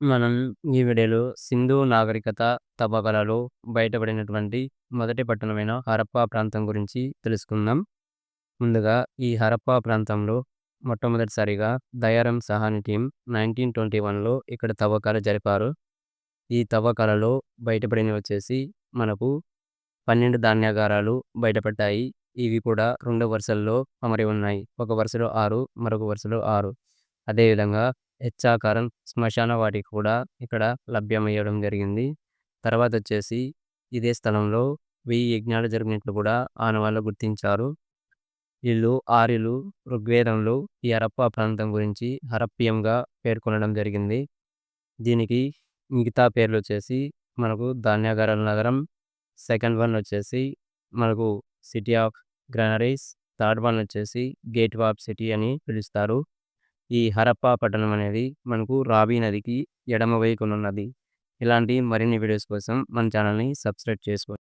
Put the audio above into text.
మనం ఈ వీడియోలో సింధు నాగరికత తవ్వకాలలో బయటపడినటువంటి మొదటి పట్టణమైన హరప్పా ప్రాంతం గురించి తెలుసుకుందాం. ముందుగా ఈ హరప్పా ప్రాంతంలో మొట్టమొదటిసారిగా Dayaram Sahni team nineteen twenty వన్లో ఇక్కడ తవ్వకాలు జరిపారు. ఈ తవ్వకాలలో బయటపడినవి వచ్చేసి మనకు పన్నెండు ధాన్యాగారాలు బయటపడ్డాయి. ఇవి కూడా రెండు వరుసల్లో అమరి ఉన్నాయి. ఒక వరుసలో ఆరు మరొక వరుసలో ఆరు. అదేవిధంగా హెచ్చాకారం శ్మశాన వాటిక కూడా ఇక్కడ లభ్యమయ్యడం జరిగింది. తర్వాత వచ్చేసి ఇదే స్థలంలో వెయ్యి యజ్ఞాలు జరిగినట్లు కూడా ఆనవాళ్ళు గుర్తించారు. వీళ్ళు ఆర్యులు ఋగ్వేదంలో ఈ హరప్పా ప్రాంతం గురించి హరప్పియంగా పేర్కొనడం జరిగింది. దీనికి మిగతా పేర్లు వచ్చేసి మనకు ధాన్యాగారాల నగరం సెకండ్ వన్ వచ్చేసి మనకు city of granaries third one వచ్చేసి గేట్ ఆఫ్ సిటీ అని పిలుస్తారు. ఈ హరప్పా పట్టణం అనేది మనకు రాబీ నదికి ఎడమవైపున ఉన్నది ఇలాంటి మరిన్ని వీడియోస్ కోసం మన ఛానల్ని సబ్స్క్రైబ్ చేసుకోండి.